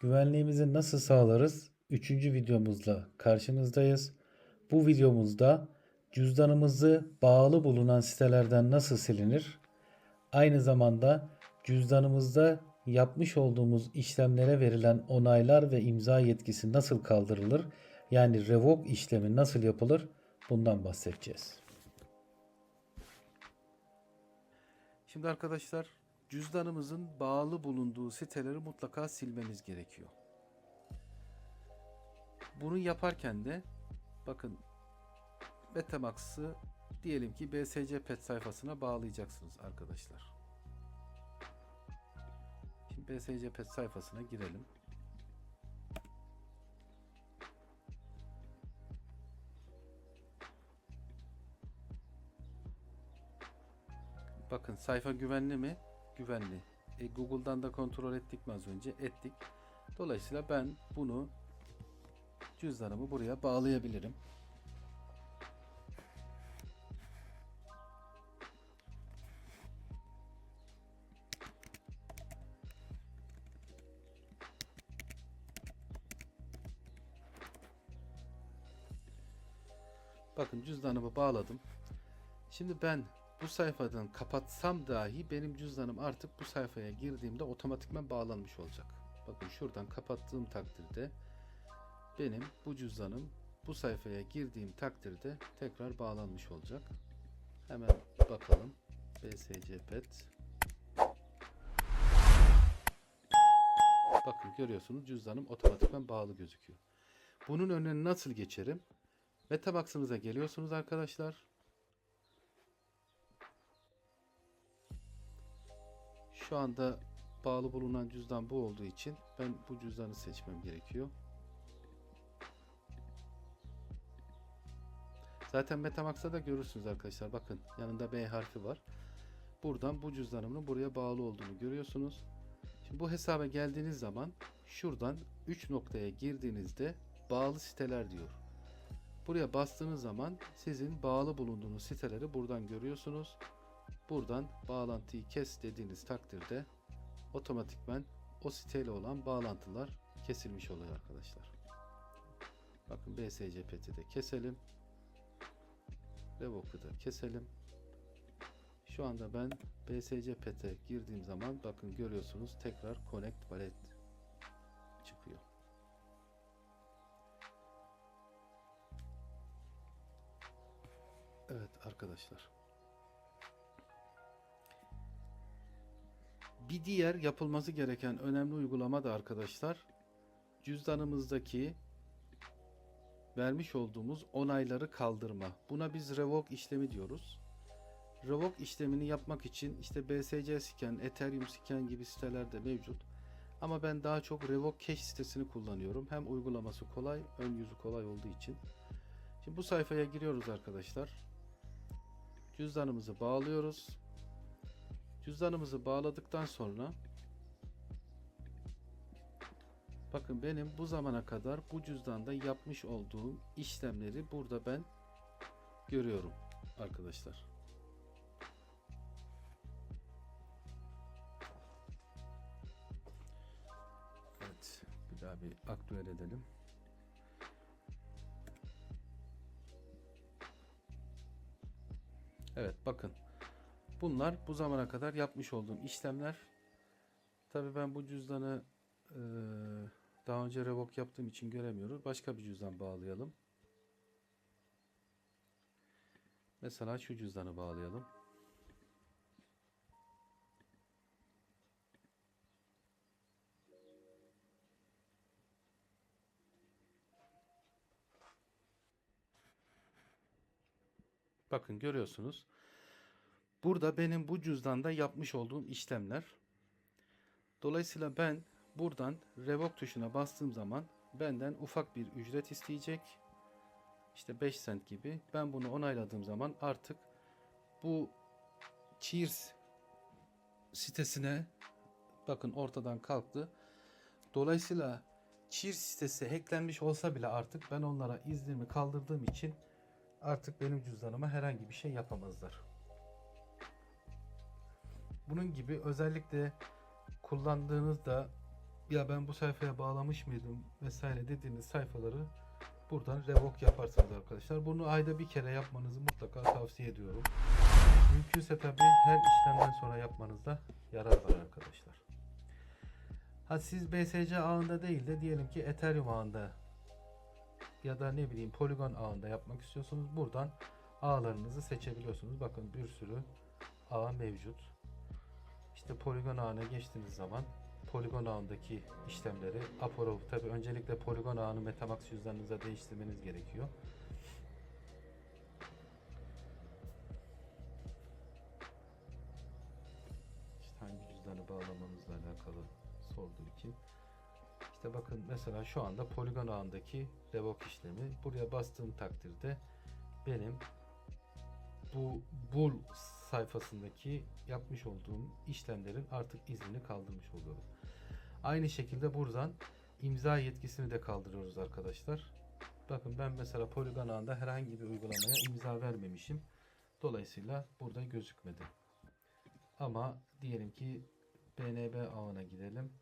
güvenliğini nasıl sağlarız? Üçüncü videomuzla karşınızdayız. Bu videomuzda cüzdanımızı bağlı bulunan sitelerden nasıl silinir? Aynı zamanda cüzdanımızda yapmış olduğumuz işlemlere verilen onaylar ve imza yetkisi nasıl kaldırılır? Yani revoke işlemi nasıl yapılır? Bundan bahsedeceğiz. Şimdi arkadaşlar cüzdanımızın bağlı bulunduğu siteleri mutlaka silmemiz gerekiyor. Bunu yaparken de bakın Metamax'ı diyelim ki BSC Pet sayfasına bağlayacaksınız arkadaşlar. Şimdi BSC Pet sayfasına girelim. Bakın sayfa güvenli mi? Güvenli. E, Google'dan da kontrol ettik mi az önce? Ettik. Dolayısıyla ben bunu cüzdanımı buraya bağlayabilirim. Bakın cüzdanımı bağladım. Şimdi ben bu sayfadan kapatsam dahi benim cüzdanım artık bu sayfaya girdiğimde otomatikman bağlanmış olacak. Bakın şuradan kapattığım takdirde benim bu cüzdanım bu sayfaya girdiğim takdirde tekrar bağlanmış olacak. Hemen bakalım. BSC Pet. Bakın görüyorsunuz cüzdanım otomatikman bağlı gözüküyor. Bunun önüne nasıl geçerim? Metamax'ımıza geliyorsunuz arkadaşlar. Şu anda bağlı bulunan cüzdan bu olduğu için ben bu cüzdanı seçmem gerekiyor. Zaten Metamax'ta da görürsünüz arkadaşlar. Bakın yanında B harfi var. Buradan bu cüzdanımın buraya bağlı olduğunu görüyorsunuz. Şimdi bu hesaba geldiğiniz zaman şuradan 3 noktaya girdiğinizde bağlı siteler diyor. Buraya bastığınız zaman sizin bağlı bulunduğunuz siteleri buradan görüyorsunuz. Buradan bağlantıyı kes dediğiniz takdirde otomatikman o siteyle olan bağlantılar kesilmiş oluyor arkadaşlar. Bakın BSC de keselim. Revoke'ı da keselim. Şu anda ben BSC pete girdiğim zaman bakın görüyorsunuz tekrar Connect Wallet çıkıyor. Evet arkadaşlar. Bir diğer yapılması gereken önemli uygulama da arkadaşlar cüzdanımızdaki vermiş olduğumuz onayları kaldırma. Buna biz revoke işlemi diyoruz. Revoke işlemini yapmak için işte BSC scan, Ethereum scan gibi siteler de mevcut. Ama ben daha çok Revoke Cash sitesini kullanıyorum. Hem uygulaması kolay, ön yüzü kolay olduğu için. Şimdi bu sayfaya giriyoruz arkadaşlar. Cüzdanımızı bağlıyoruz. Cüzdanımızı bağladıktan sonra bakın benim bu zamana kadar bu cüzdanda yapmış olduğum işlemleri burada ben görüyorum arkadaşlar. Evet, bir daha bir aktüel edelim. Evet, bakın. Bunlar bu zamana kadar yapmış olduğum işlemler. Tabii ben bu cüzdanı daha önce revoke yaptığım için göremiyoruz. Başka bir cüzdan bağlayalım. Mesela şu cüzdanı bağlayalım. Bakın görüyorsunuz. Burada benim bu cüzdanda yapmış olduğum işlemler. Dolayısıyla ben buradan revoke tuşuna bastığım zaman benden ufak bir ücret isteyecek. İşte 5 cent gibi. Ben bunu onayladığım zaman artık bu Cheers sitesine bakın ortadan kalktı. Dolayısıyla Cheers sitesi hacklenmiş olsa bile artık ben onlara iznimi kaldırdığım için artık benim cüzdanıma herhangi bir şey yapamazlar. Bunun gibi özellikle kullandığınızda ya ben bu sayfaya bağlamış mıydım vesaire dediğiniz sayfaları buradan revoke yaparsınız arkadaşlar. Bunu ayda bir kere yapmanızı mutlaka tavsiye ediyorum. Mümkünse tabi her işlemden sonra yapmanızda yarar var arkadaşlar. Ha siz BSC ağında değil de diyelim ki Ethereum ağında ya da ne bileyim Polygon ağında yapmak istiyorsunuz. Buradan ağlarınızı seçebiliyorsunuz. Bakın bir sürü ağ mevcut. İşte Polygon ağına geçtiğiniz zaman Polygon ağındaki işlemleri Apollo tabi öncelikle Polygon ağını Metamax cüzdanınıza değiştirmeniz gerekiyor. İşte hangi cüzdanı bağlamanızla alakalı sorduğu için. İşte bakın mesela şu anda Polygon ağındaki revoke işlemi. Buraya bastığım takdirde benim bu bul sayfasındaki yapmış olduğum işlemlerin artık izini kaldırmış oluyorum. Aynı şekilde buradan imza yetkisini de kaldırıyoruz arkadaşlar. Bakın ben mesela Polygon ağında herhangi bir uygulamaya imza vermemişim. Dolayısıyla burada gözükmedi. Ama diyelim ki BNB ağına gidelim.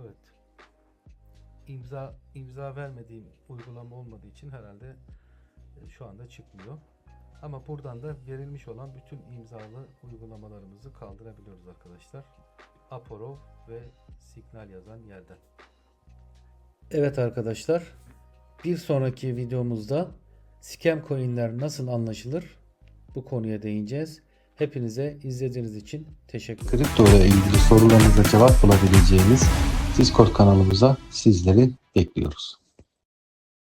Evet. İmza imza vermediğim uygulama olmadığı için herhalde e, şu anda çıkmıyor. Ama buradan da verilmiş olan bütün imzalı uygulamalarımızı kaldırabiliyoruz arkadaşlar. Aporov ve Signal yazan yerden. Evet arkadaşlar. Bir sonraki videomuzda scam coinler nasıl anlaşılır? Bu konuya değineceğiz. Hepinize izlediğiniz için teşekkür ederim. Kripto ile ilgili sorularınıza cevap bulabileceğiniz Discord kanalımıza sizleri bekliyoruz.